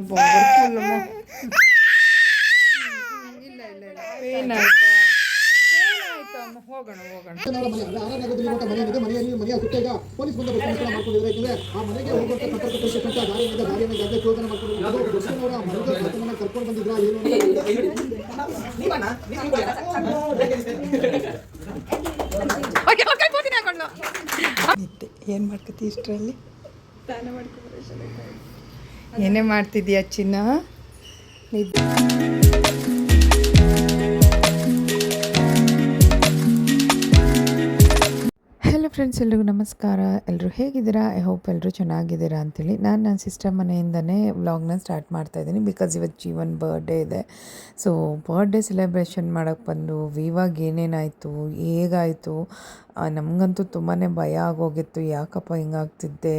Full ಇಲ್ಲ ಇಲ್ಲ ಇಲ್ಲ. ಪೇನ್ ಆಯ್ತಾ ಪೇನ್ ಆಯ್ತಾ ಅಮ್ಮ? ಹೋಗೋಣ ಹೋಗೋಣ. ಏನು ಮಾಡ್ಕತಿ ಇಷ್ಟರಲ್ಲಿ? ಹಾಕೊಂಡು ನಿದ್ದೆ ಏನು ಮಾಡ್ತಿದ್ದೀಯ ಚಿನ್ನ? ನಿದ್ದೆ. ಹಲೋ ಫ್ರೆಂಡ್ಸ್ ಎಲ್ರಿಗೂ ನಮಸ್ಕಾರ. ಎಲ್ಲರೂ ಹೇಗಿದ್ದೀರಾ? ಐ ಹೋಪ್ ಎಲ್ಲರೂ ಚೆನ್ನಾಗಿದ್ದೀರಾ ಅಂತೇಳಿ ನಾನು ನನ್ನ ಸಿಸ್ಟರ್ ಮನೆಯಿಂದನೇ ವ್ಲಾಗ್ನ ಸ್ಟಾರ್ಟ್ ಮಾಡ್ತಾ ಇದ್ದೀನಿ ಬಿಕಾಸ್ ಇವತ್ತು ಜೀವನ್ ಬರ್ಡೇ ಇದೆ. ಸೊ ಬರ್ಡೇ ಸೆಲೆಬ್ರೇಷನ್ ಮಾಡೋಕ್ಕೆ ಬಂದು ವಿವಾಗ ಏನೇನಾಯಿತು, ಹೇಗಾಯಿತು? ನಮಗಂತೂ ತುಂಬಾ ಭಯ ಆಗೋಗಿತ್ತು. ಯಾಕಪ್ಪ ಹಿಂಗಾಗ್ತಿದ್ದೆ?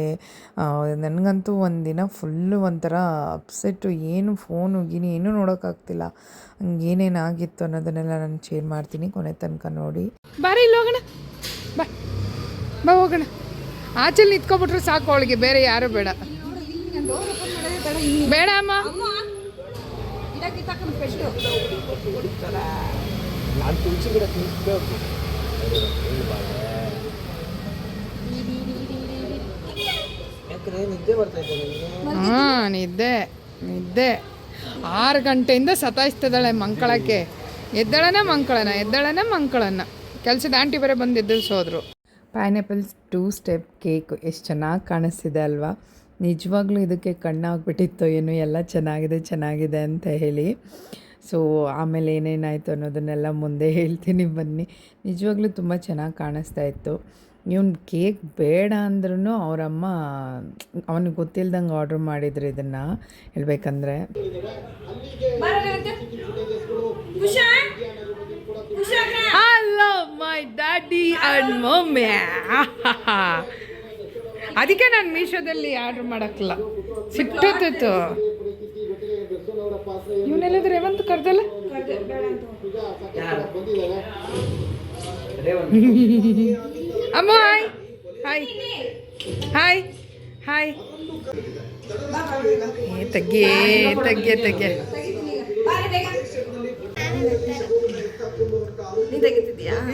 ನನಗಂತೂ ಒಂದಿನ ಫುಲ್ಲು ಒಂಥರ ಅಪ್ಸೆಟ್ಟು ಏನು ಫೋನು ಗೀನು ಏನೂ ನೋಡೋಕ್ಕಾಗ್ತಿಲ್ಲ. ಹಂಗೆ ಏನೇನಾಗಿತ್ತು ಅನ್ನೋದನ್ನೆಲ್ಲ ನಾನು ಶೇರ್ ಮಾಡ್ತೀನಿ. ಕೊನೆ ತನಕ ನೋಡಿ. ಬಾರಿ, ಇಲ್ಲಿ ಹೋಗೋಣ. ಬಾ. ಬಾ ಹೋಗೋಣ. ಆಚೆಲಿ ನಿಂತ್ಕೊಬಿಟ್ರೆ ಸಾಕು ಅವಳಿಗೆ, ಬೇರೆ ಯಾರು ಬೇಡ. ಬೇಡ ಅಮ್ಮ. ನಿದ್ದೆ ನಿದ್ದೆ ನಿದ್ದೆ. ಆರು ಗಂಟೆಯಿಂದ ಸತಾಯಿಸ್ತಿದ್ದಾಳೆ ಮಂಕಳಕ್ಕೆ. ಎದ್ದಳನ ಮಂಕಳನ ಎದ್ದಳನ ಮಂಕಳನ ಕೆಲಸದ ಆಂಟಿ ಬೇರೆ ಬಂದು ಎದುರಿಸೋದ್ರು ಪೈನಾಪಲ್ಸ್ ಟೂ ಸ್ಟೆಪ್ ಕೇಕ್ ಎಷ್ಟು ಚೆನ್ನಾಗಿ ಕಾಣಿಸ್ತಿದೆ ಅಲ್ವಾ? ನಿಜವಾಗ್ಲೂ ಇದಕ್ಕೆ ಕಣ್ಣಾಗ್ಬಿಟ್ಟಿತ್ತು ಏನು ಎಲ್ಲ ಚೆನ್ನಾಗಿದೆ ಚೆನ್ನಾಗಿದೆ ಅಂತ ಹೇಳಿ. ಸೊ ಆಮೇಲೆ ಏನೇನಾಯಿತು ಅನ್ನೋದನ್ನೆಲ್ಲ ಮುಂದೆ ಹೇಳ್ತೀನಿ ಬನ್ನಿ. ನಿಜವಾಗ್ಲೂ ತುಂಬ ಚೆನ್ನಾಗಿ ಕಾಣಿಸ್ತಾ ಇತ್ತು. ಇವನು ಕೇಕ್ ಬೇಡ ಅಂದ್ರೂ ಅವರಮ್ಮ ಅವನಿಗೆ ಗೊತ್ತಿಲ್ದಂಗೆ ಆರ್ಡ್ರ್ ಮಾಡಿದ್ರು ಇದನ್ನು. ಹೇಳ್ಬೇಕಂದ್ರೆ. ಮೈ ಡ್ಯಾಡಿ ಅಂಡ್ ಮಮ್ಮಿ ಅದಕ್ಕೆ ನಾನು ಮೀಶೋದಲ್ಲಿ ಆರ್ಡ್ರ್ ಮಾಡೋಕ್ಕಲ್ಲ. ಸಿಟ್ಟತ್ತಿತ್ತು ಇವನೆಲ್ಲದ ರೇವಂತ್ ಕರ್ದಲ್ಲ? ಅಮ್ಮ ಹಾಯ್. ಹಾಯ್. ಹಾಯ್. ಹಾಯ್. ತಗ್ಗೆ ತಗ್ಗೆ ತಗ್ಗೆ.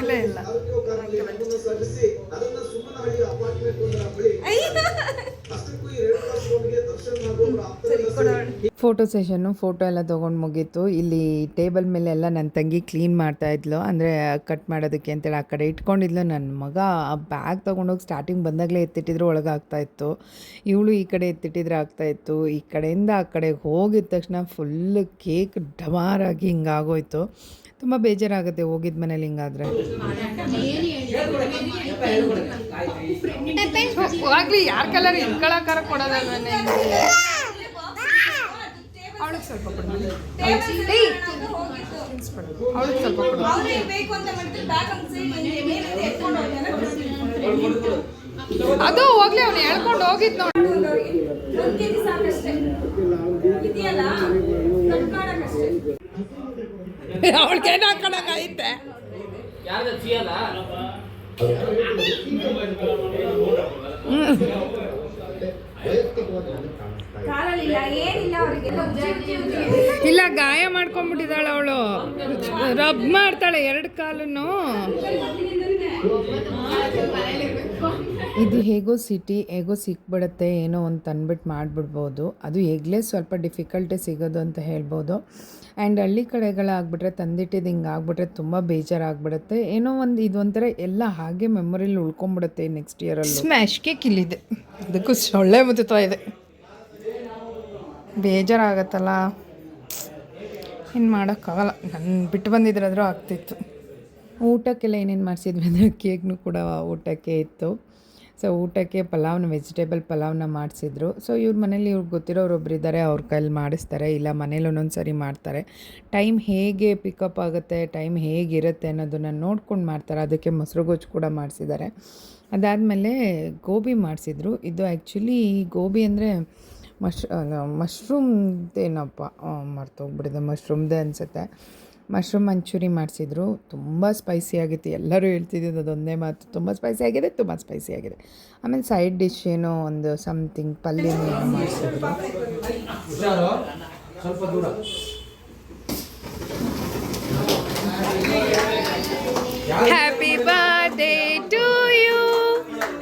ಇಲ್ಲ ಇಲ್ಲ. ಫೋಟೋ ಸೆಷನ್ನು ಫೋಟೋ ಎಲ್ಲ ತೊಗೊಂಡು ಮುಗೀತು. ಇಲ್ಲಿ ಟೇಬಲ್ ಮೇಲೆ ಎಲ್ಲ ನನ್ನ ತಂಗಿ ಕ್ಲೀನ್ ಮಾಡ್ತಾ ಇದ್ಲು. ಅಂದರೆ ಕಟ್ ಮಾಡೋದಕ್ಕೆ ಅಂತೇಳಿ ಆ ಕಡೆ ಇಟ್ಕೊಂಡಿದ್ಲು. ನನ್ನ ಮಗ ಆ ಬ್ಯಾಗ್ ತೊಗೊಂಡೋಗಿ ಸ್ಟಾರ್ಟಿಂಗ್ ಬಂದಾಗಲೇ ಎತ್ತಿಟ್ಟಿದ್ರು ಒಳಗೆ ಆಗ್ತಾ ಇತ್ತು. ಇವಳು ಈ ಕಡೆ ಎತ್ತಿಟ್ಟಿದ್ರೆ ಆಗ್ತಾ ಇತ್ತು. ಈ ಕಡೆಯಿಂದ ಆ ಕಡೆಗೆ ಹೋಗಿದ ತಕ್ಷಣ ಫುಲ್ ಕೇಕ್ ಡಮಾರಾಗಿ ಹಿಂಗಾಗೋಯ್ತು. ತುಂಬ ಬೇಜಾರಾಗುತ್ತೆ ಹೋಗಿದ್ದ ಮನೇಲಿ ಹಿಂಗಾದ್ರೆ. ಆಗ್ಲಿ ಯಾರ ಕಲರ್ ಇಟ್ಕೊಳಕಾರ ಕೊಡೋದಲ್ವ ಅವಳಿಗೆ ಸ್ವಲ್ಪ ಕೊಡು. ಅವಳಿಗೆ ಸ್ವಲ್ಪ ಕೊಡು. ಅದು ಹೋಗ್ಲಿ ಅವ್ನು ಹೇಳ್ಕೊಂಡು ಹೋಗಿದ್ ನೋಡಿ. ಅವಳಿಗೆ ಏನು ಉಜ್ಜಿ ಇಲ್ಲ ಗಾಯ ಮಾಡ್ಕೊಂಡ್ಬಿಟ್ಟಿದ್ದಾಳೆ ಅವಳು. ರಬ್ ಮಾಡ್ತಾಳೆ ಎರಡು ಕಾಲನ್ನು. ಇದು ಹೇಗೋ ಸಿಟಿ ಹೇಗೋ ಸಿಕ್ಬಿಡುತ್ತೆ ಏನೋ ಒಂದು ತಂದ್ಬಿಟ್ಟು ಮಾಡಿಬಿಡ್ಬೋದು. ಅದು ಹೇಗ್ಲೇ ಸ್ವಲ್ಪ ಡಿಫಿಕಲ್ಟಿ ಸಿಗೋದು ಅಂತ ಹೇಳ್ಬೋದು. ಆ್ಯಂಡ್ ಹಳ್ಳಿ ಕಡೆಗಳಾಗ್ಬಿಟ್ರೆ ತಂದಿಟ್ಟಿದ್ದು ಹಿಂಗೆ ಆಗ್ಬಿಟ್ರೆ ತುಂಬ ಬೇಜಾರಾಗ್ಬಿಡುತ್ತೆ. ಏನೋ ಒಂದು ಇದು ಒಂಥರ ಎಲ್ಲ ಹಾಗೆ ಮೆಮೊರಿಲಿ ಉಳ್ಕೊಂಬಿಡುತ್ತೆ ನೆಕ್ಸ್ಟ್ ಇಯರಲ್ಲಿ ಸ್ಮ್ಯಾಶ್ ಕೇಕ್ ಇಲ್ಲಿದೆ ಅದಕ್ಕೂ ಸೊಳ್ಳೆ ಮುತ್ತುತ್ತಾ ಇದೆ. ಬೇಜಾರಾಗತ್ತಲ್ಲ. ಏನು ಮಾಡೋಕ್ಕಾಗಲ್ಲ. ನನ್ನ ಬಿಟ್ಟು ಬಂದಿದ್ರಾದರೂ ಆಗ್ತಿತ್ತು. ಊಟಕ್ಕೆಲ್ಲ ಏನೇನು ಮಾಡಿಸಿದ್ವಿ ಅಂದರೆ ಕೇಕ್ನು ಕೂಡ ಊಟಕ್ಕೆ ಇತ್ತು. ಸೊ ಊಟಕ್ಕೆ ಪಲಾವ್ನ ವೆಜಿಟೇಬಲ್ ಪಲಾವ್ನ ಮಾಡಿಸಿದ್ರು. ಸೊ ಇವ್ರ ಮನೇಲಿ ಇವ್ರಿಗೆ ಗೊತ್ತಿರೋರು ಇದ್ದಾರೆ ಅವ್ರ ಕೈಲಿ ಮಾಡಿಸ್ತಾರೆ, ಇಲ್ಲ ಮನೇಲಿ ಒಂದೊಂದು ಸರಿ ಮಾಡ್ತಾರೆ. ಟೈಮ್ ಹೇಗೆ ಪಿಕಪ್ ಆಗುತ್ತೆ ಟೈಮ್ ಹೇಗಿರುತ್ತೆ ಅನ್ನೋದನ್ನು ನೋಡ್ಕೊಂಡು ಮಾಡ್ತಾರೆ. ಅದಕ್ಕೆ ಮೊಸರು ಗೊಜ್ಜು ಕೂಡ ಮಾಡಿಸಿದ್ದಾರೆ. ಅದಾದಮೇಲೆ ಗೋಬಿ ಮಾಡಿಸಿದ್ರು. ಇದು ಆ್ಯಕ್ಚುಲಿ ಗೋಬಿ ಅಂದರೆ ಮಶ್ ಮಶ್ರೂಮ್ದೇನಪ್ಪ ಮರ್ತೋಗ್ಬಿಡಿದೆ ಮಶ್ರೂಮ್ದೇ ಅನಿಸುತ್ತೆ. ಮಶ್ರೂಮ್ ಮಂಚೂರಿ ಮಾಡಿಸಿದ್ರು. ತುಂಬ ಸ್ಪೈಸಿ ಆಗಿತ್ತು. ಎಲ್ಲರೂ ಹೇಳ್ತಿದ್ದಿದ್ದು ಅದೊಂದೇ ಮಾತು. ತುಂಬ ಸ್ಪೈಸಿ ಆಗಿದೆ, ತುಂಬ ಸ್ಪೈಸಿ ಆಗಿದೆ. ಆಮೇಲೆ ಸೈಡ್ ಡಿಶ್ ಏನೋ ಒಂದು ಸಮಥಿಂಗ್ ಪಲ್ಯ ಮಾಡಿಸಿದ್ರು. ಸ್ವಲ್ಪ ದೂರ happy birthday to you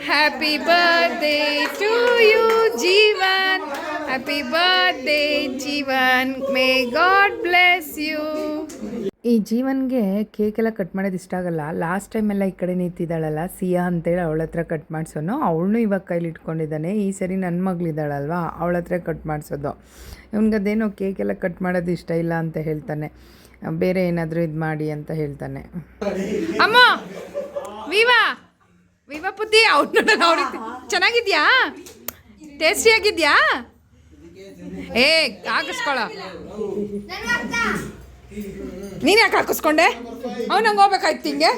happy birthday to you Jeevan happy birthday Jeevan may God bless you ಈ ಜೀವನ್ಗೆ ಕೇಕ್ ಎಲ್ಲ ಕಟ್ ಮಾಡೋದು ಇಷ್ಟ ಆಗಲ್ಲ. ಲಾಸ್ಟ್ ಟೈಮ್ ಎಲ್ಲ ಈ ಕಡೆ ನಿಂತಿದ್ದಾಳಲ್ಲ, ಸಿಯಾ ಅಂತೇಳಿ ಅವಳ ಹತ್ರ ಕಟ್ ಮಾಡಿಸೋನು. ಅವಳನ್ನೂ ಇವಾಗ ಕೈಲಿ ಇಟ್ಕೊಂಡಿದ್ದಾನೆ. ಈ ಸರಿ ನನ್ನ ಮಗಳಿದ್ದಾಳಲ್ವಾ? ಅವಳ ಹತ್ರ ಕಟ್ ಮಾಡಿಸೋದು. ಇವನಿಗದೇನೋ ಕೇಕ್ ಎಲ್ಲ ಕಟ್ ಮಾಡೋದು ಇಷ್ಟ ಇಲ್ಲ ಅಂತ ಹೇಳ್ತಾನೆ. ಬೇರೆ ಏನಾದರೂ ಇದು ಮಾಡಿ ಅಂತ ಹೇಳ್ತಾನೆ. ಅಮ್ಮ! ವಿವಾ! ವಿವಾ ಅವ್ರು ಚೆನ್ನಾಗಿದ್ಯಾ? ಟೇಸ್ಟಿಯಾಗಿದ್ಯಾ ಏ, ಹಾಕಿಸ್ಕೊಳ. ನೀನು ಯಾಕೆ ಹಾಕಿಸ್ಕೊಂಡೆ? ಅವ್ನ ಹಂಗ ಹೋಗ್ಬೇಕಾಯ್ತು ಹಿಂಗೆ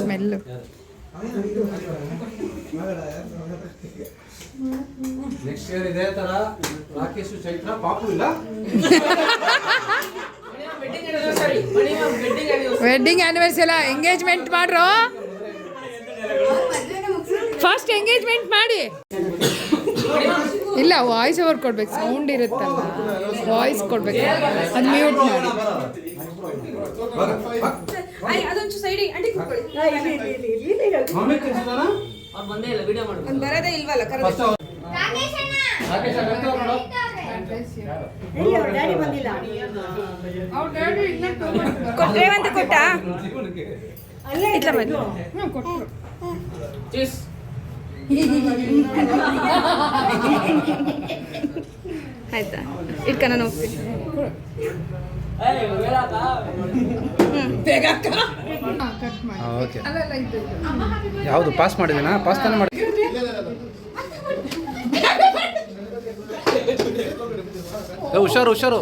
ಸ್ಮೆಲ್ಲು. ನೆಕ್ಸ್ಟ್ ಇಯರ್ ಇದೇ ತರ ರಾಕೇಶ್ ಚೈತ್ರ ಪಾಪು ಇಲ್ಲ. ವೆಡ್ಡಿಂಗ್ ಆನಿವರ್ಸರಿ ಅಲ್ಲ ಎಂಗೇಜ್ಮೆಂಟ್ ಮಾಡ್ರು? ಫಸ್ಟ್ ಎಂಗೇಜ್ಮೆಂಟ್ ಮಾಡಿ. ಇಲ್ಲ ವಾಯ್ಸ್ ಓವರ್ ಕೊಡ್ಬೇಕು. ಸೌಂಡ್ ಇರುತ್ತಲ್ಲ. ವಾಯ್ಸ್ ಕೊಡ್ಬೇಕು. ಅದು ಮ್ಯೂಟ್ ಮಾಡಿ. ಬರದೇ ಇಲ್ವಲ್ಲ ರೇವಂತ ಕೊಟ್ಟ? ಇಟ್ಲ ಬನ್ನಿ ಆಯ್ತಾ? ಇಟ್ಕ ನಾನು ಹೋಗ್ತೀನಿ. ಓಕೆ ಯಾವುದು ಪಾಸ್ ಮಾಡಿದೇನಾ ಪಾಸ್ ತಾನೇ ಮಾಡಿ ಹುಷಾರು ಹುಷಾರು.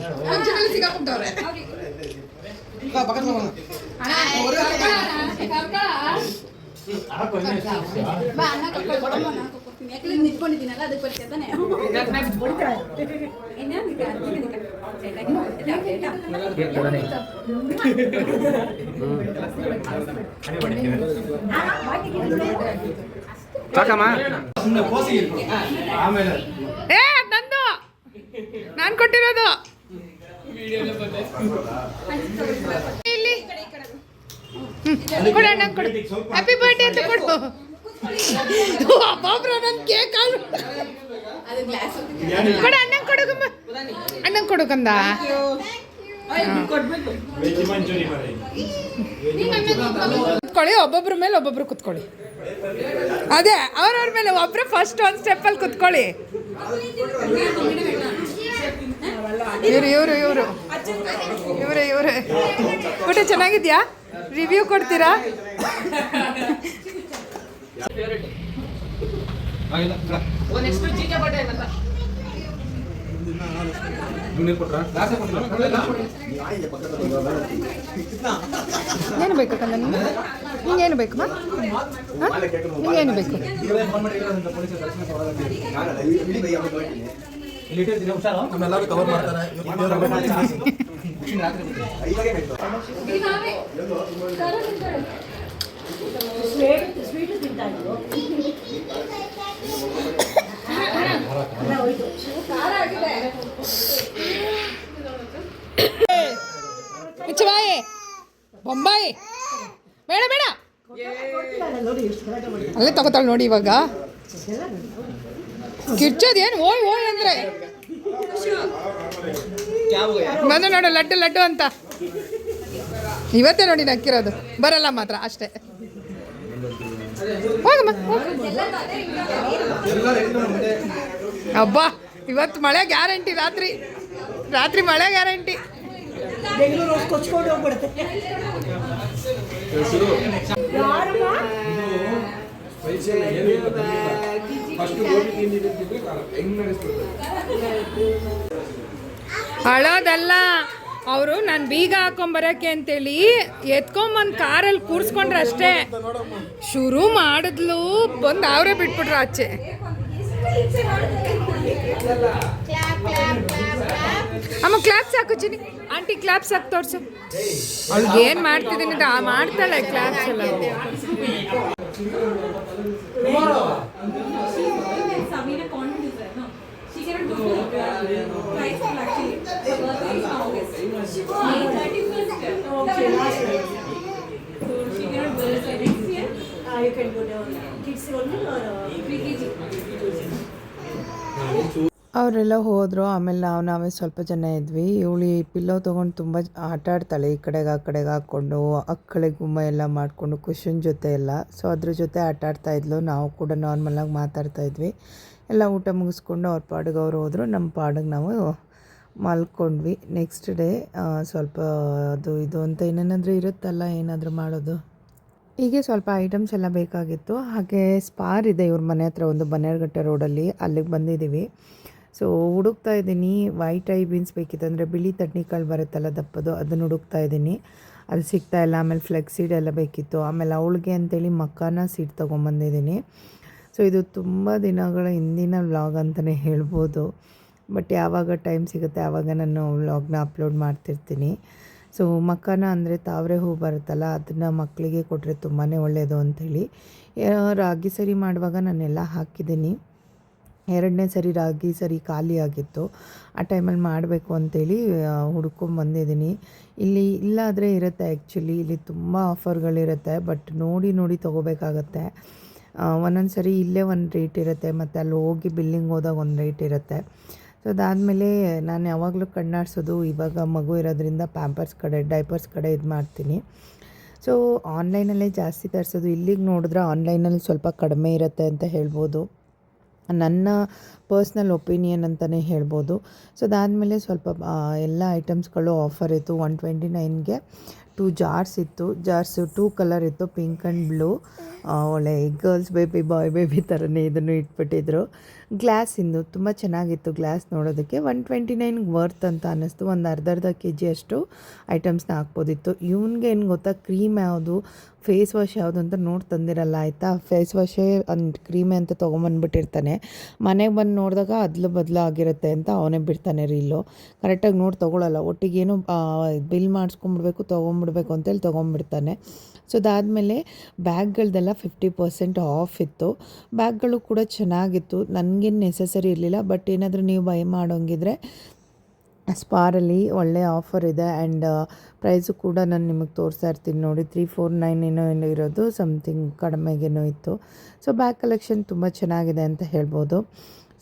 ಹುಷಾರು ನಿಂತ್ಕೊಂಡಿದ್ದೀನಲ್ಲ ಅದಕ್ಕೆ ಬರ್ತೀಯ ತಾನೆ ಸಾಕಮ್ಮ ಸುಮ್ಮನೆ ಪೋಸಿಗೆ ಆಮೇಲೆ ಏ ಅದ್ ನಂದು ನಾನು ಕೊಟ್ಟಿರೋದು ಹ್ಮ್, ಕೊಡು ಹ್ಯಾಪಿ ಬರ್ಡೇ ಅಂತ ಕೊಡು. ಬಾಬ್ರ ನನ್ ಕೇಕ್ ಕೊಡು ಅಣ್ಣ ಕೊಡು ಅಣ್ಣ ಕೊಡಕಂದ ಕೊಡು ಕಂದ ಕುತ್ಕೊಳ್ಳಿ ಒಬ್ಬೊಬ್ರ ಮೇಲೆ ಒಬ್ಬೊಬ್ರು ಕುತ್ಕೊಳ್ಳಿ. ಅದೇ ಅವ್ರವ್ರ ಮೇಲೆ ಒಬ್ರು ಫಸ್ಟ್ ಒಂದು ಸ್ಟೆಪ್ಪಲ್ಲಿ ಕುತ್ಕೊಳ್ಳಿ. ಇವರು ಇವರು ಇವರು. ಇವರೇ, ಇವರು. ಊಟ ಚೆನ್ನಾಗಿದ್ಯಾ? ರಿವ್ಯೂ ಕೊಡ್ತೀರಾ? ಏನು ಬೇಕು ಕಂದ ನಿಂಗೆ ನಿಂಗೇನು ಬೇಕು, ಮಾ? ನಿಂಗೇನು ಬೇಕು? ನಮ್ಮೆಲ್ಲರೂ ಕವರ್ ಮಾಡ್ತಾರೆ. ಬೊಂಬಾಯಿ. ಬೇಡ ಬೇಡ. ಅಲ್ಲೇ ತಗೋತಾಳೆ ನೋಡಿ ಇವಾಗ. ಕಿರ್ಚೋದು ಏನು ಓಯ್ ಓಯ್ ಅಂದ್ರೆ. ಬಂದು ನೋಡು, ಲಡ್ಡು ಲಡ್ಡು ಅಂತ. ಇವತ್ತೇ ನೋಡಿ ನಕ್ಕಿರೋದು ಬರಲ್ಲ ಮಾತ್ರ, ಅಷ್ಟೇ. ಅಬ್ಬಾ, ಇವತ್ತು ಮಳೆ ಗ್ಯಾರಂಟಿ ರಾತ್ರಿ. ರಾತ್ರಿ ಮಳೆ ಗ್ಯಾರಂಟಿ. ಅಳೋದಲ್ಲ. ಅವರು ನಾನು ಬೀಗ ಹಾಕೊಂಬರಕ್ಕೆ ಅಂತೇಳಿ ಎತ್ಕೊಂಬಂದು ಕಾರಲ್ಲಿ ಕೂರಿಸ್ಕೊಂಡ್ರೆ ಅಷ್ಟೇ. ಶುರು ಮಾಡಿದ್ಲು ಬಂದು ಅವರೇ ಬಿಟ್ಬಿಟ್ರು ಆಚೆ. ಅಮ್ಮ ಕ್ಲಾಪ್ ಸಾಕು ಚಿನಿ ಆಂಟಿ ಕ್ಲಾಪ್ ಸಾಕು ತೋರ್ಸು. ಅವ್ಳಿಗೆ ಏನು ಮಾಡ್ತಿದ್ದೀನಿ ಅಂತ ಆ ಮಾಡ್ತಾಳೆ ಕ್ಲಾಪ್ಸ್ ಎಲ್ಲ. Sabina Convent is there, no? She cannot go to the uh, price school actually. Her birthday is in August. May 31st. Okay. So she cannot go. So next year, Uh, you can go down. Kids only or uh, pre-KG. ಅವರೆಲ್ಲ ಹೋದರು, ಆಮೇಲೆ ನಾವು, ನಾವೇ ಸ್ವಲ್ಪ ಜನ ಇದ್ವಿ. ಇವಳು pillow ತೊಗೊಂಡು ತುಂಬ ಆಟ ಆಡ್ತಾಳೆ, ಈ ಕಡೆಗೆ, ಆ ಕಡೆಗೆ ಹಾಕ್ಕೊಂಡು ಅಕ್ಕಳೆ ಗುಮ್ಮ ಎಲ್ಲ ಮಾಡಿಕೊಂಡು, ಕುಶನ್ ಜೊತೆ ಎಲ್ಲ. ಸೊ ಅದ್ರ ಜೊತೆ ಆಟ ಆಡ್ತಾ ಇದ್ಲು. ನಾವು ಕೂಡ ನಾರ್ಮಲಾಗಿ ಮಾತಾಡ್ತಾ ಇದ್ವಿ. ಎಲ್ಲ ಊಟ ಮುಗಿಸ್ಕೊಂಡು ಅವ್ರ ಪಾಡಿಗೆ ಅವ್ರು ಹೋದರು. ನಮ್ಮ ಪಾಡಿಗೆ ನಾವು ಮಲ್ಕೊಂಡ್ವಿ. ನೆಕ್ಸ್ಟ್ ಡೇ ಸ್ವಲ್ಪ ಅದು ಇದು ಅಂತ ಏನೇನಾದರೂ ಇರುತ್ತಲ್ಲ, ಏನಾದರೂ ಮಾಡೋದು. ಹೀಗೆ ಸ್ವಲ್ಪ ಐಟಮ್ಸ್ ಎಲ್ಲ ಬೇಕಾಗಿತ್ತು. ಹಾಗೆ ಸ್ಪಾರ್ ಇದೆ ಇವ್ರ ಮನೆ ಹತ್ರ, ಒಂದು ಬನ್ನೇರುಘಟ್ಟ ರೋಡಲ್ಲಿ ಅಲ್ಲಿಗೆ ಬಂದಿದ್ದೀವಿ ಸೊ ಹುಡುಕ್ತಾ ಇದ್ದೀನಿ. ವೈಟ್ ಐ ಬೀನ್ಸ್ ಬೇಕಿತ್ತು ಅಂದರೆ ಬಿಳಿ ತಡ್ನಿಕಾಳು ಬರುತ್ತಲ್ಲ ದಪ್ಪದು, ಅದನ್ನು ಹುಡುಕ್ತಾ ಇದ್ದೀನಿ. ಅಲ್ಲಿ ಸಿಗ್ತಾ ಇಲ್ಲ. ಆಮೇಲೆ ಫ್ಲೆಕ್ಸ್ ಸೀಡ್ ಎಲ್ಲ ಬೇಕಿತ್ತು. ಆಮೇಲೆ ಅವಳಿಗೆ ಅಂತೇಳಿ ಮಕ್ಕಾನ ಸೀಡ್ ತೊಗೊಂಬಂದಿದ್ದೀನಿ. ಸೊ ಇದು ತುಂಬ ದಿನಗಳ ಹಿಂದಿನ ವ್ಲಾಗ್ ಅಂತಲೇ ಹೇಳ್ಬೋದು. ಬಟ್ ಯಾವಾಗ ಟೈಮ್ ಸಿಗುತ್ತೆ ಆವಾಗ ನಾನು ವ್ಲಾಗ್ನ ಅಪ್ಲೋಡ್ ಮಾಡ್ತಿರ್ತೀನಿ. ಸೊ ಮಕ್ಕನ ಅಂದರೆ ತಾವರೆ ಹೂ ಬರುತ್ತಲ್ಲ, ಅದನ್ನು ಮಕ್ಕಳಿಗೆ ಕೊಟ್ಟರೆ ತುಂಬಾ ಒಳ್ಳೆಯದು ಅಂಥೇಳಿ ರಾಗಿ ಸರಿ ಮಾಡುವಾಗ ನಾನೆಲ್ಲ ಹಾಕಿದ್ದೀನಿ. ಎರಡನೇ ಸರಿ ರಾಗಿ ಸರಿ ಖಾಲಿ ಆಗಿತ್ತು. ಆ ಟೈಮಲ್ಲಿ ಮಾಡಬೇಕು ಅಂತೇಳಿ ಹುಡ್ಕೊಂಬಂದಿದ್ದೀನಿ ಇಲ್ಲಿ ಇಲ್ಲಾದರೆ ಇರುತ್ತೆ ಆ್ಯಕ್ಚುಲಿ ಇಲ್ಲಿ ತುಂಬ ಆಫರ್ಗಳಿರುತ್ತೆ ಬಟ್ ನೋಡಿ ನೋಡಿ ತೊಗೋಬೇಕಾಗತ್ತೆ. ಒಂದೊಂದು ಸರಿ ಇಲ್ಲೇ ಒಂದು ರೇಟ್ ಇರುತ್ತೆ, ಮತ್ತು ಅಲ್ಲಿ ಹೋಗಿ ಬಿಲ್ಲಿಂಗ್ ಹೋದಾಗ ಒಂದು ರೇಟ್ ಇರುತ್ತೆ. ಸೊ ಅದಾದಮೇಲೆ ನಾನು ಯಾವಾಗಲೂ ಕಣ್ಣಾಡಿಸೋದು, ಇವಾಗ ಮಗು ಇರೋದ್ರಿಂದ ಪ್ಯಾಂಪರ್ಸ್ ಕಡೆ ಡೈಪರ್ಸ್ ಕಡೆ ಇದು ಮಾಡ್ತೀನಿ. ಸೊ ಆನ್ಲೈನಲ್ಲೇ ಜಾಸ್ತಿ ತರಿಸೋದು, ಇಲ್ಲಿಗೆ ನೋಡಿದ್ರೆ ಆನ್ಲೈನಲ್ಲಿ ಸ್ವಲ್ಪ ಕಡಿಮೆ ಇರುತ್ತೆ ಅಂತ ಹೇಳ್ಬೋದು. ನನ್ನ ಪರ್ಸ್ನಲ್ ಒಪಿನಿಯನ್ ಅಂತಲೇ ಹೇಳ್ಬೋದು. ಸೊ ಅದಾದಮೇಲೆ ಸ್ವಲ್ಪ ಎಲ್ಲ ಐಟಮ್ಸ್ಗಳು ಆಫರ್ ಇತ್ತು. ಒನ್ ಟ್ವೆಂಟಿ ನೈನ್ಗೆ ಟೂ ಜಾರ್ಸ್ ಇತ್ತು. ಜಾರ್ಸು ಟೂ ಕಲರ್ ಇತ್ತು. Pink and blue. ಒಳ್ಳೆ ಗರ್ಲ್ಸ್, ಬೇಬಿ ಬಾಯ್, ಬೇಬಿ ಥರನೇ ಇದನ್ನು ಇಟ್ಬಿಟ್ಟಿದ್ರು. ಗ್ಲಾಸಿಂದು ತುಂಬ ಚೆನ್ನಾಗಿತ್ತು ಗ್ಲಾಸ್ ನೋಡೋದಕ್ಕೆ. ಒನ್ ಟ್ವೆಂಟಿ ನೈನ್ಗೆ ವರ್ತ್ ಅಂತ ಅನ್ನಿಸ್ತು. ಒಂದು ಅರ್ಧ ಅರ್ಧ ಕೆ ಜಿ ಅಷ್ಟು ಐಟಮ್ಸ್ನ ಹಾಕ್ಬೋದಿತ್ತು. ಇವನಿಗೆ ಏನು ಗೊತ್ತಾ? ಕ್ರೀಮ್ ಯಾವುದು? ಫೇಸ್ ವಾಶ್ ಯಾವುದು ಅಂತ ನೋಡಿ ತಂದಿರಲ್ಲ, ಆಯಿತಾ? ಫೇಸ್ ವಾಶೇ ಒಂದು ಕ್ರೀಮೇ ಅಂತ ತೊಗೊಂಬಂದ್ಬಿಟ್ಟಿರ್ತಾನೆ. ಮನೆಗೆ ಬಂದು ನೋಡಿದಾಗ ಅದ್ಲು ಬದಲು ಆಗಿರುತ್ತೆ ಅಂತ ಅವನೇ ಬಿಡ್ತಾನೆ ರೀಲು. ಕರೆಕ್ಟಾಗಿ ನೋಡಿ ತೊಗೊಳಲ್ಲ. ಒಟ್ಟಿಗೇನು ಬಿಲ್ ಮಾಡಿಸ್ಕೊಂಬಿಡ್ಬೇಕು, ತೊಗೊಂಬಿಡ್ಬೇಕು ಅಂತೇಳಿ ತೊಗೊಂಬಿಡ್ತಾನೆ. ಸೊ ಅದಾದಮೇಲೆ ಬ್ಯಾಗ್ಗಳದೆಲ್ಲ ಫಿಫ್ಟಿ ಪರ್ಸೆಂಟ್ ಆಫ್ ಇತ್ತು. ಬ್ಯಾಗ್ಗಳು ಕೂಡ ಚೆನ್ನಾಗಿತ್ತು. ನನಗೇನು ನೆಸೆಸರಿ ಇರಲಿಲ್ಲ ಬಟ್ ಏನಾದರೂ ನೀವು ಬೈ ಮಾಡೋಂಗಿದ್ರೆ ಸ್ಪಾರಲ್ಲಿ ಒಳ್ಳೆ ಆಫರ್ ಇದೆ ಆ್ಯಂಡ್ ಪ್ರೈಸು ಕೂಡ ನಾನು ನಿಮಗೆ ತೋರಿಸ್ತಾ ಇರ್ತೀನಿ ನೋಡಿ ತ್ರೀ ಫೋರ್ ನೈನ್ ಏನೋ ಏನೋ ಇರೋದು ಸಮಥಿಂಗ್ ಕಡಿಮೆಗೇನೋ ಇತ್ತು. ಸೊ ಬ್ಯಾಗ್ ಕಲೆಕ್ಷನ್ ತುಂಬ ಚೆನ್ನಾಗಿದೆ ಅಂತ ಹೇಳ್ಬೋದು.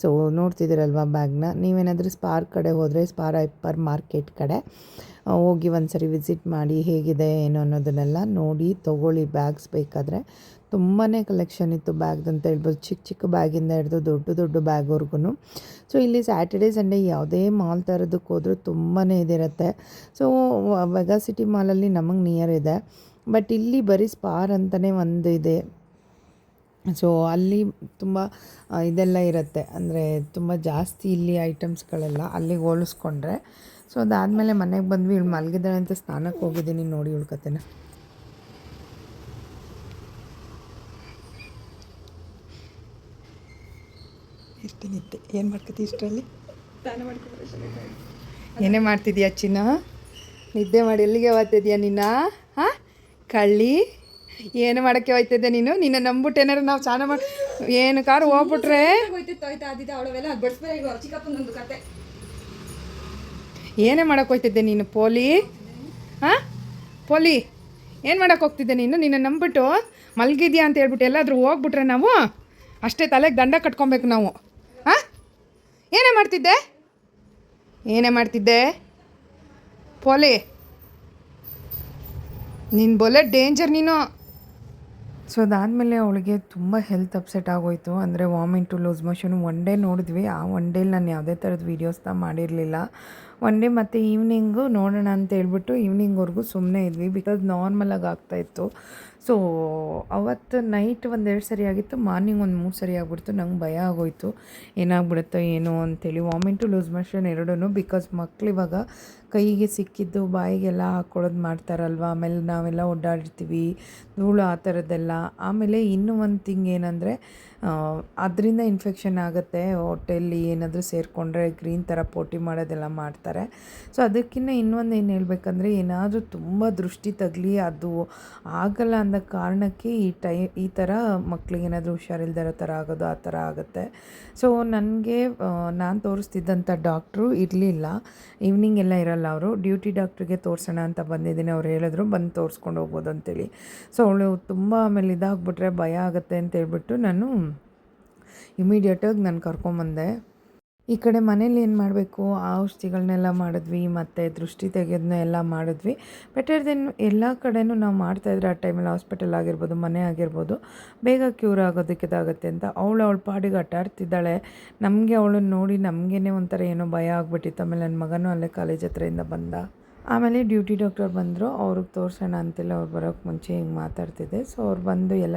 ಸೊ ನೋಡ್ತಿದ್ದೀರಲ್ವ ಬ್ಯಾಗ್ನ ನೀವೇನಾದರೂ ಸ್ಪಾರ್ ಕಡೆ ಹೋದರೆ ಸ್ಪಾರ್ ಐಪರ್ ಮಾರ್ಕೆಟ್ ಕಡೆ. ಹೋಗಿ ಒಂದು ಸರಿ ವಿಸಿಟ್ ಮಾಡಿ ಹೇಗಿದೆ, ಏನು ಅನ್ನೋದನ್ನೆಲ್ಲ ನೋಡಿ ತೊಗೊಳ್ಳಿ. ಬ್ಯಾಗ್ಸ್ ಬೇಕಾದರೆ ತುಂಬಾ ಕಲೆಕ್ಷನ್ ಇತ್ತು ಬ್ಯಾಗ್ದು ಅಂತ ಹೇಳ್ಬೋದು. ಚಿಕ್ಕ ಚಿಕ್ಕ ಬ್ಯಾಗಿಂದ ಹಿಡಿದು ದೊಡ್ಡ ದೊಡ್ಡ ಬ್ಯಾಗ್ವರೆಗೂ ಸೊ ಇಲ್ಲಿ ಸ್ಯಾಟರ್ಡೇ ಸಂಡೇ ಯಾವುದೇ ಮಾಲ್ ಥರದಕ್ಕೆ ಹೋದರೂ ತುಂಬಾ ಇದಿರುತ್ತೆ. ಸೊ ವೆಗಾ ಸಿಟಿ ಮಾಲಲ್ಲಿ ನಮಗೆ ನಿಯರ್ ಇದೆ. ಬಟ್ ಇಲ್ಲಿ ಬರೀ ಸ್ಪಾರ್ ಅಂತಲೇ ಒಂದು ಇದೆ. ಸೊ ಅಲ್ಲಿ ತುಂಬ ಇದೆಲ್ಲ ಇರುತ್ತೆ. ಅಂದರೆ ತುಂಬ ಜಾಸ್ತಿ ಇಲ್ಲಿ ಐಟಮ್ಸ್ಗಳೆಲ್ಲ ಅಲ್ಲಿಗೆ ಹೋಲಿಸ್ಕೊಂಡ್ರೆ ಸೊ ಅದಾದಮೇಲೆ ಮನೆಗೆ ಬಂದ್ವಿ. ಇವಳು ಮಲಗಿದ್ದಾಳೆ ಅಂತ ಸ್ನಾನಕ್ಕೆ ಹೋಗಿದ್ದೀನಿ ನೋಡಿ ಇವಳ ಕತೆನ. ಎಷ್ಟು ನಿದ್ದೆ. ಏನು ಮಾಡ್ಕತ್ತಿ ಇಷ್ಟರಲ್ಲಿ? ಏನೇ ಮಾಡ್ತಿದ್ಯಾ ಚಿನ್ನ? ನಿದ್ದೆ ಮಾಡಿ ಎಲ್ಲಿಗೆ ಹೋಗ್ತಿದ್ಯಾ ನಿನ್ನ? ಹಾಂ? ಕಳ್ಳಿ? ಏನು ಮಾಡೋಕ್ಕೆ ಹೋಯ್ತಿದ್ದೆ ನೀನು? ನಿನ್ನ ನಂಬಿಟ್ಟು ಏನಾರು ನಾವು ಸ್ನಾನ ಮಾಡಿ ಏನು ಕಾರು ಹೋಗ್ಬಿಟ್ರೆ? ಏನೇ ಮಾಡೋಕ್ಕೆ ಹೋಗ್ತಿದ್ದೆ ನೀನು, ಪೋಲಿ? ಹಾಂ? ಪೋಲಿ, ಏನು ಮಾಡೋಕ್ಕೆ ಹೋಗ್ತಿದ್ದೆ ನೀನು? ನಿನ್ನ ನಂಬಿಟ್ಟು ಮಲಗಿದ್ಯಾ ಅಂತ ಹೇಳ್ಬಿಟ್ಟು ಎಲ್ಲಾದರೂ ಹೋಗ್ಬಿಟ್ರೆ ನಾವು ಅಷ್ಟೇ ತಲೆಗೆ ದಂಡ ಕಟ್ಕೊಬೇಕು ನಾವು. ಹಾಂ? ಏನೇ ಮಾಡ್ತಿದ್ದೆ? ಏನೇ ಮಾಡ್ತಿದ್ದೆ? ಪೋಲಿ ನಿನ್ನ ಬೊಲೆ ಡೇಂಜರ್ ನೀನು. ಸೊ ಅದಾದಮೇಲೆ ಅವಳಿಗೆ ತುಂಬ ಹೆಲ್ತ್ ಅಪ್ಸೆಟ್ ಆಗೋಯಿತು. ಅಂದರೆ two loose motion one day ನೋಡಿದ್ವಿ. ಆ ಒನ್ ಡೇಲಿ ನಾನು ಯಾವುದೇ ಥರದ ವೀಡಿಯೋಸ್ನ ಮಾಡಿರಲಿಲ್ಲ. ಒನ್ ಡೇ ಮತ್ತು ಈವ್ನಿಂಗು ನೋಡೋಣ ಅಂತ ಹೇಳ್ಬಿಟ್ಟು ಈವ್ನಿಂಗ್ವರೆಗೂ ಸುಮ್ಮನೆ ಇದ್ವಿ. ಬಿಕಾಸ್ ನಾರ್ಮಲಾಗಿ ಆಗ್ತಾಯಿತ್ತು ಸೊ ಅವತ್ತು ನೈಟ್ ಒಂದೆರಡು ಸರಿ ಆಗಿತ್ತು. ಮಾರ್ನಿಂಗ್ ಒಂದು ಮೂರು ಸರಿ ಆಗಿಬಿಡ್ತು. ನಂಗೆ ಭಯ ಆಗೋಯ್ತು. ಏನಾಗ್ಬಿಡುತ್ತೋ ಏನೋ ಅಂತೇಳಿ. ವಾಮಿಂಟು ಲೂಸ್ ಮೋಷನ್ ಎರಡೂ ಬಿಕಾಸ್ ಮಕ್ಳು ಇವಾಗ ಕೈಗೆ ಸಿಕ್ಕಿದ್ದು ಬಾಯಿಗೆಲ್ಲ ಹಾಕ್ಕೊಳ್ಳೋದು ಮಾಡ್ತಾರಲ್ವ? ಆಮೇಲೆ ನಾವೆಲ್ಲ ಓಡಾಡಿರ್ತೀವಿ. ಧೂಳು ಆ ಥರದ್ದೆಲ್ಲ. ಆಮೇಲೆ ಇನ್ನೂ ಒಂದು ಥಿಂಗ್ ಏನಂದರೆ ಅದರಿಂದ ಇನ್ಫೆಕ್ಷನ್ ಆಗುತ್ತೆ. ಹೊಟ್ಟೆಯಲ್ಲಿ ಏನಾದರೂ ಸೇರಿಕೊಂಡ್ರೆ ಗ್ರೀನ್ ಥರ ಪೋಟಿ ಮಾಡೋದೆಲ್ಲ ಮಾಡ್ತಾರೆ. ಸೊ ಅದಕ್ಕಿಂತ ಇನ್ನೊಂದು ಏನು ಹೇಳಬೇಕಂದ್ರೆ, ಏನಾದರೂ ತುಂಬ ದೃಷ್ಟಿ ತಗಲಿ, ಅದು ಆಗಲ್ಲ ಅಂದ ಕಾರಣಕ್ಕೆ ಈ ಟೈ, ಈ ಥರ ಮಕ್ಕಳಿಗೆ ಏನಾದರೂ ಹುಷಾರಿಲ್ದೇ ಇರೋ ಥರ ಆಗೋದು, ಆ ಥರ ಆಗುತ್ತೆ. ಸೊ ನನಗೆ ನಾನು ತೋರಿಸ್ತಿದ್ದಂಥ ಡಾಕ್ಟ್ರು ಇರಲಿಲ್ಲ. ಈವ್ನಿಂಗ್ ಎಲ್ಲ ಇರಲ್ಲ. ಅವರು. ಡ್ಯೂಟಿ ಡಾಕ್ಟ್ರಿಗೆ ತೋರಿಸೋಣ ಅಂತ ಬಂದಿದ್ದೀನಿ. ಅವ್ರು ಹೇಳಿದ್ರು, ಬಂದು ತೋರಿಸ್ಕೊಂಡು ಹೋಗ್ಬೋದು ಅಂತೇಳಿ. ಸೊ ಅವಳು ತುಂಬ ಆಮೇಲೆ ಇದಾಗ್ಬಿಟ್ರೆ ಭಯ ಆಗುತ್ತೆ ಅಂತ ಹೇಳ್ಬಿಟ್ಟು ನಾನು ಇಮಿಡಿಯೇಟಾಗಿ ನಾನು ಕರ್ಕೊಂಬಂದೆ. ಈ ಕಡೆ ಮನೇಲಿ ಏನು ಮಾಡಬೇಕು? ಆ ಔಷಧಿಗಳನ್ನೆಲ್ಲ ಮಾಡಿದ್ವಿ, ಮತ್ತು ದೃಷ್ಟಿ ತೆಗೆಯೋದನ್ನ ಎಲ್ಲ ಮಾಡಿದ್ವಿ. ಬೆಟರ್ ದೆನ್ ಎಲ್ಲ ಕಡೆನೂ ನಾವು ಮಾಡ್ತಾಯಿದ್ರೆ ಆ ಟೈಮಲ್ಲಿ ಹಾಸ್ಪಿಟಲ್ ಆಗಿರ್ಬೋದು, ಮನೆ ಆಗಿರ್ಬೋದು, ಬೇಗ ಕ್ಯೂರ್ ಆಗೋದಕ್ಕೆ ಇದಾಗುತ್ತೆ ಅಂತ. ಅವಳು ಅವಳ ಪಾಡಿಗೆ ಆಟ ಆಡ್ತಿದ್ದಾಳೆ. ನಮಗೆ ಅವಳನ್ನ ನೋಡಿ ನಮಗೇನೆ ಒಂಥರ ಏನೋ ಭಯ ಆಗ್ಬಿಟ್ಟಿತ್ತು. ಆಮೇಲೆ ನನ್ನ ಮಗನೂ ಅಲ್ಲೇ ಕಾಲೇಜ್ ಹತ್ರದಿಂದ ಬಂದ. ಆಮೇಲೆ ಡ್ಯೂಟಿ ಡಾಕ್ಟರ್ ಬಂದರು. ಅವ್ರಿಗೆ ತೋರಿಸೋಣ ಅಂತೆಲ್ಲ ಅವ್ರು ಬರೋಕ್ಕೆ ಮುಂಚೆ ಹಿಂಗೆ ಮಾತಾಡ್ತಿದ್ದೆ. ಸೊ ಅವ್ರು ಬಂದು ಎಲ್ಲ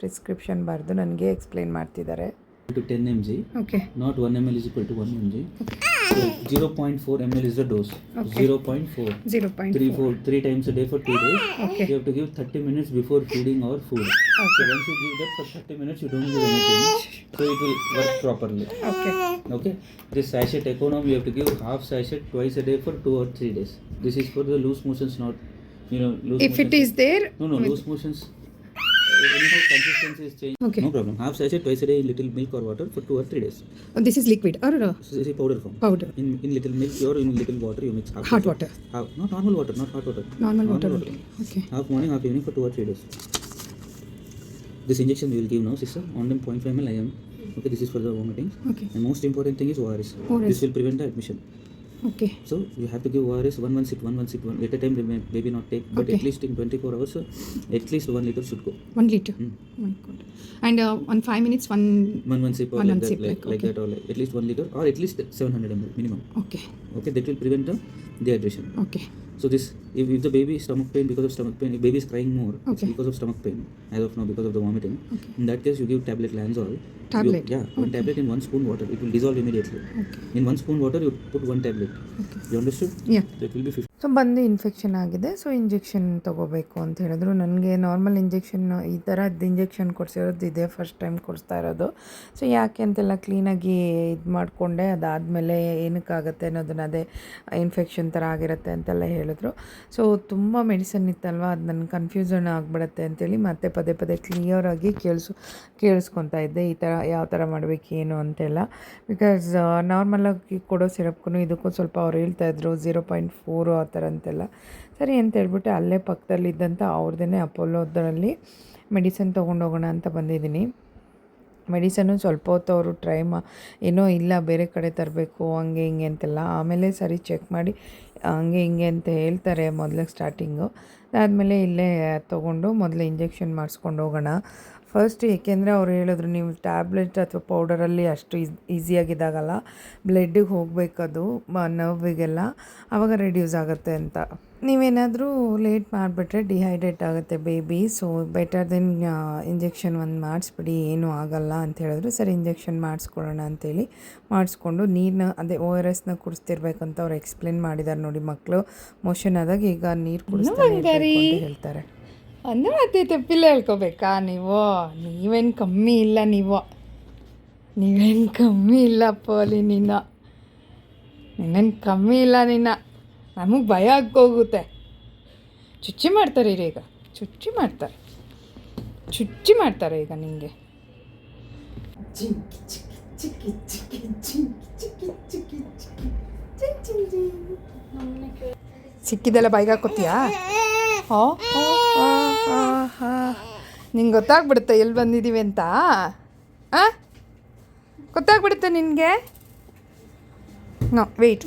ಪ್ರಿಸ್ಕ್ರಿಪ್ಷನ್ ಬರೆದು ನನಗೆ ಎಕ್ಸ್ಪ್ಲೈನ್ ಮಾಡ್ತಿದ್ದಾರೆ. to 10 mg. Okay. Not 1 ml is equal to 1 mg. Okay. So 0.4 ml is the dose. Okay. 0.4. 0 0.4. 3, 3 times a day for 2 days. Ah, okay. You have to give 30 minutes before feeding or food. Okay. So once you give that for 30 minutes, you don't give anything. So it will work properly. Okay. Okay. This sachet economy, you have to give half sachet twice a day for 2 or 3 days. This is for the loose motions, not, you know, loose If motions. it is there. No, no, loose motions anyhow consistency is changed. Okay. No problem. Half sachet twice a day in little milk or water for two or three days. Oh, this is liquid or uh, This is a powder form. powder? In, in little milk or in little water you mix half. Hot water. Half, not normal water, not hot water. Normal water only. Okay. Half morning, half evening for two or three days. This injection we will give now, sister. On them 0.5 ml IM. Okay, this is for the vomiting. Okay. And most important thing is ORS. ORS. This will prevent the admission. Okay So you have to give ORS one one sit, one one sit, one. At a time they may maybe not take, but Okay. at least in 24 hours, uh, at least one liter should go. One liter. Mm. My god. And uh, on five minutes, one. One one sip or One like one that, sip, like, like, like okay. that, or like, at least one liter, or at least 700 ml minimum. Okay. Okay, that will prevent the dehydration. Okay. So this, if, if the baby is stomach pain because of stomach pain, if baby is crying more, it's Okay. because of stomach pain. As of now, because of the vomiting. Okay. In that case, you give tablet Lanzol. Tablet. You- yeah, okay. one tablet in one spoon water. It will dissolve immediately. Okay. In one spoon water, you put one tablet. Okay. You understood? Yeah. That will be 50. So ಬಂದು infection ಆಗಿದೆ so injection ತೊಗೋಬೇಕು ಅಂತ ಹೇಳಿದ್ರು ನನಗೆ normal injection ಈ ಥರದ್ದು injection ಕೊಡಿಸಿರೋದು ಇದೇ first time ಕೊಡಿಸ್ತಾ ಇರೋದು ಸೊ ಯಾಕೆ ಅಂತೆಲ್ಲ ಕ್ಲೀನಾಗಿ ಇದು ಮಾಡಿಕೊಂಡೆ ಅದಾದಮೇಲೆ ಏನಕ್ಕಾಗತ್ತೆ ಅನ್ನೋದನ್ನ ಅದೇ ಇನ್ಫೆಕ್ಷನ್ ಥರ ಆಗಿರುತ್ತೆ ಅಂತೆಲ್ಲ ಹೇಳಿದ್ರು. ಸೊ ತುಂಬ ಮೆಡಿಸನ್ ಇತ್ತಲ್ವ? ಅದು ನನಗೆ ಕನ್ಫ್ಯೂಸನ್ ಆಗಿಬಿಡತ್ತೆ ಅಂತೇಳಿ ಮತ್ತೆ ಪದೇ ಪದೇ ಕ್ಲಿಯರಾಗಿ ಕೇಳಿಸು, ಕೇಳಿಸ್ಕೊತಾ ಇದ್ದೆ. ಈ ಥರ ಯಾವ ಥರ ಮಾಡಬೇಕು, ಏನು ಅಂತೆಲ್ಲ. ಬಿಕಾಸ್ ನಾರ್ಮಲಾಗಿ ಕೊಡೋ ಸಿರಪ್ಗೂ ಇದಕ್ಕೂ ಸ್ವಲ್ಪ ಅವ್ರು ಹೇಳ್ತಾಯಿದ್ರು ಝೀರೋ ಪಾಯಿಂಟ್ ಫೋರು ಆ ಥರ ಅಂತೆಲ್ಲ. ಸರಿ ಅಂತ ಹೇಳ್ಬಿಟ್ಟು ಅಲ್ಲೇ ಪಕ್ಕದಲ್ಲಿದ್ದಂಥ ಅವ್ರದ್ದೇ ಅಪೋಲೋದರಲ್ಲಿ ಮೆಡಿಸನ್ ತೊಗೊಂಡೋಗೋಣ ಅಂತ ಬಂದಿದ್ದೀನಿ. ಮೆಡಿಸನ್ನು ಸ್ವಲ್ಪ ಹೊತ್ತು ಅವರು ಟ್ರೈ ಮಾ, ಏನೋ ಇಲ್ಲ ಬೇರೆ ಕಡೆ ತರಬೇಕು, ಹಂಗೆ ಹಿಂಗೆ ಅಂತೆಲ್ಲ. ಆಮೇಲೆ ಸರಿ ಚೆಕ್ ಮಾಡಿ, ಹಂಗೆ ಹಿಂಗೆ ಅಂತ ಹೇಳ್ತಾರೆ ಮೊದಲಿಗೆ ಸ್ಟಾರ್ಟಿಂಗು. ಅದಾದಮೇಲೆ ಇಲ್ಲೇ ತೊಗೊಂಡು ಮೊದಲು ಇಂಜೆಕ್ಷನ್ ಮಾಡಿಸ್ಕೊಂಡು ಹೋಗೋಣ ಫಸ್ಟ್ ಏಕೆಂದರೆ ಅವ್ರು ಹೇಳಿದ್ರು ನೀವು ಟ್ಯಾಬ್ಲೆಟ್ ಅಥವಾ ಪೌಡರಲ್ಲಿ ಅಷ್ಟು ಈಸ್ ಈಸಿಯಾಗಿ ಇದಾಗಲ್ಲ ಬ್ಲಡ್ಡಿಗೆ ಹೋಗಬೇಕದು ನರ್ವಿಗೆಲ್ಲ ಆವಾಗ ರೆಡ್ಯೂಸ್ ಆಗುತ್ತೆ ಅಂತ. ನೀವೇನಾದರೂ ಲೇಟ್ ಮಾಡಿಬಿಟ್ರೆ ಡಿಹೈಡ್ರೇಟ್ ಆಗುತ್ತೆ baby so better then injection ಒಂದು ಮಾಡಿಸ್ಬಿಡಿ ಏನೂ ಆಗಲ್ಲ ಅಂತ ಹೇಳಿದ್ರು. ಸರಿ ಇಂಜೆಕ್ಷನ್ ಮಾಡಿಸ್ಕೊಳ್ಳೋಣ ಅಂತೇಳಿ ಮಾಡಿಸ್ಕೊಂಡು ನೀರನ್ನ ಅದೇ ಓ ಆರ್ ಎಸ್ನ ಕುಡಿಸ್ತಿರ್ಬೇಕಂತ ಅವ್ರು ಎಕ್ಸ್ಪ್ಲೇನ್ ಮಾಡಿದ್ದಾರೆ ನೋಡಿ ಮಕ್ಕಳು ಮೋಷನ್ ಆದಾಗ ಈಗ ನೀರು ಕುಡಿಸ್ತಾರೆ ಹೇಳ್ತಾರೆ. ಅಂದ್ರೆ ಮತ್ತೆ ತಪ್ಪಿಲ್ಲ ಹೇಳ್ಕೊಬೇಕಾ ನೀವು? ನೀವೇನು ಕಮ್ಮಿ ಇಲ್ಲ ನೀವು. ನೀವೇನು ಕಮ್ಮಿ ಇಲ್ಲ ಪೋಲಿ ನಿನ್ನ ನಿನ್ನೇನು ಕಮ್ಮಿ ಇಲ್ಲ ನಿನ್ನ ನಮಗೆ ಭಯ ಆಗೋಗುತ್ತೆ. ಚುಚ್ಚಿ ಮಾಡ್ತಾರೆ ಈಗ ಈಗ. ಚುಚ್ಚಿ ಮಾಡ್ತಾರೆ. ಚುಚ್ಚಿ ಮಾಡ್ತಾರೆ ಈಗ ನಿಂಗೆ ಸಿಕ್ಕಿದೆಲ್ಲ ಬಾಯಿಗೆ ಹಾಕೋತೀಯಾ ಹೋ ನಿಂಗೆ ಗೊತ್ತಾಗ್ಬಿಡುತ್ತೆ ಎಲ್ಲಿ ಬಂದಿದ್ದೀವಿ ಅಂತ? ಆ? ಗೊತ್ತಾಗ್ಬಿಡುತ್ತೆ ನಿನಗೆ? ನೋ ವೆಯ್ಟ್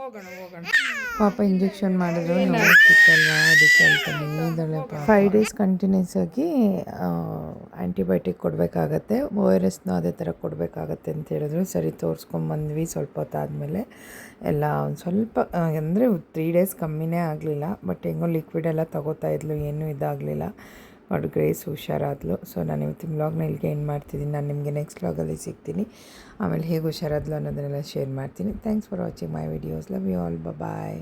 ಹೋಗೋಣ ಹೋಗೋಣ. ಪಾಪ ಇಂಜೆಕ್ಷನ್ ಮಾಡಿದ್ರು ಅದಕ್ಕೆ ಫೈವ್ ಡೇಸ್ ಕಂಟಿನ್ಯೂಸ್ ಆಗಿ ಆ್ಯಂಟಿಬಯೋಟಿಕ್ ಕೊಡಬೇಕಾಗತ್ತೆ. ಓ ಆರ್ ಎಸ್ನ ಅದೇ ಥರ ಕೊಡಬೇಕಾಗತ್ತೆ ಅಂತ ಹೇಳಿದ್ರು. ಸರಿ ತೋರಿಸ್ಕೊಂಬಂದ್ವಿ ಸ್ವಲ್ಪ ಹೊತ್ತಾದಮೇಲೆ. ಎಲ್ಲ ಒಂದು ಸ್ವಲ್ಪ ಅಂದರೆ ತ್ರೀ ಡೇಸ್ ಕಮ್ಮಿನೇ ಆಗಲಿಲ್ಲ. ಬಟ್ ಹೆಂಗೋ ಲಿಕ್ವಿಡ್ ಎಲ್ಲ ತಗೋತಾ ಇದ್ಲು ಏನೂ ಇದಾಗಲಿಲ್ಲ. ಅವ್ರ ಗ್ರೇಸ್ ಹುಷಾರಾದ್ಲು. ಸೊ ನಾನು ಇವತ್ತಿನ ವ್ಲಾಗ್ನ ಇಲ್ಲಿಗೆ ಎಂಡ್ ಮಾಡ್ತಿದ್ದೀನಿ ನಾನು ನಿಮಗೆ ನೆಕ್ಸ್ಟ್ ವ್ಲಾಗಲ್ಲಿ ಸಿಗ್ತೀನಿ. ಆಮೇಲೆ ಹೇಗೆ ಹುಷಾರಾದ್ಲು ಅನ್ನೋದನ್ನೆಲ್ಲ ಶೇರ್ ಮಾಡ್ತೀನಿ. Thanks for watching my videos love you all bye